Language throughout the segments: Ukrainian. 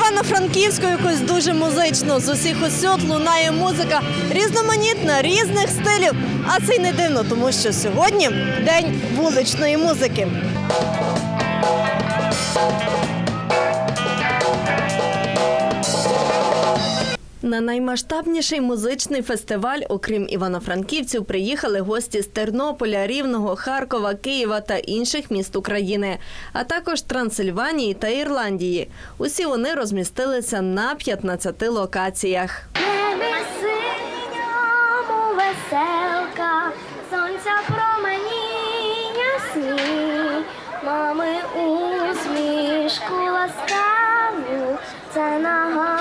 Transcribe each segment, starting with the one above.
Івано-Франківську якось дуже музично. З усіх осьот лунає музика різноманітна, різних стилів. А це й не дивно, тому що сьогодні день вуличної музики. На наймасштабніший музичний фестиваль, окрім івано-франківців, приїхали гості з Тернополя, Рівного, Харкова, Києва та інших міст України, а також Трансильванії та Ірландії. Усі вони розмістилися на 15 локаціях. веселка, сонця промені ясні, мами усмішку ласкаву, це нагадує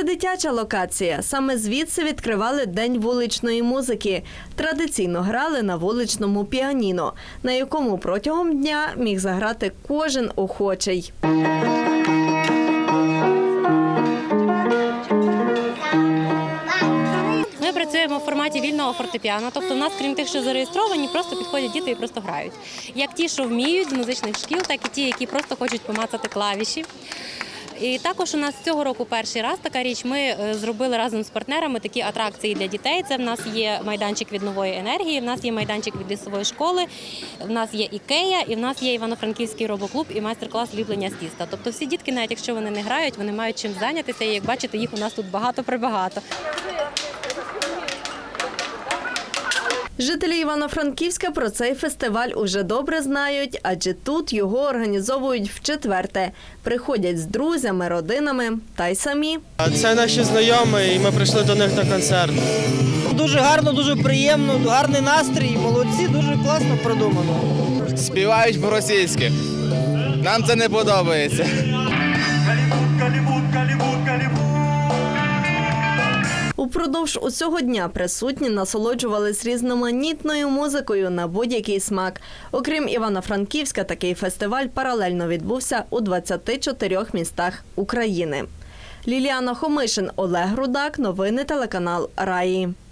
Це дитяча локація. Саме звідси відкривали день вуличної музики. Традиційно грали на вуличному піаніно, на якому протягом дня міг заграти кожен охочий. Ми працюємо в форматі вільного фортепіано, тобто в нас, крім тих, що зареєстровані, просто підходять діти і просто грають. Як ті, що вміють з музичних шкіл, так і ті, які просто хочуть помацати клавіші. І також у нас цього року перший раз така річ. Ми е, зробили разом з партнерами такі атракції для дітей. Це в нас є майданчик від нової енергії, в нас є майданчик від лісової школи, в нас є ікея, і в нас є Івано-Франківський робоклуб і майстер-клас ліплення з тіста. Тобто всі дітки, навіть якщо вони не грають, вони мають чим зайнятися. І як бачите, їх у нас тут багато прибагато. Жителі Івано-Франківська про цей фестиваль уже добре знають, адже тут його організовують вчетверте. Приходять з друзями, родинами та й самі. Це наші знайомі, і ми прийшли до них на концерт. Дуже гарно, дуже приємно, гарний настрій. Молодці, дуже класно продумано. співають по-російськи. Нам це не подобається. Упродовж усього дня присутні насолоджувались різноманітною музикою на будь-який смак. Окрім Івано-Франківська, такий фестиваль паралельно відбувся у 24 містах України. Ліліана Хомишин, Олег Рудак, новини телеканал Раї.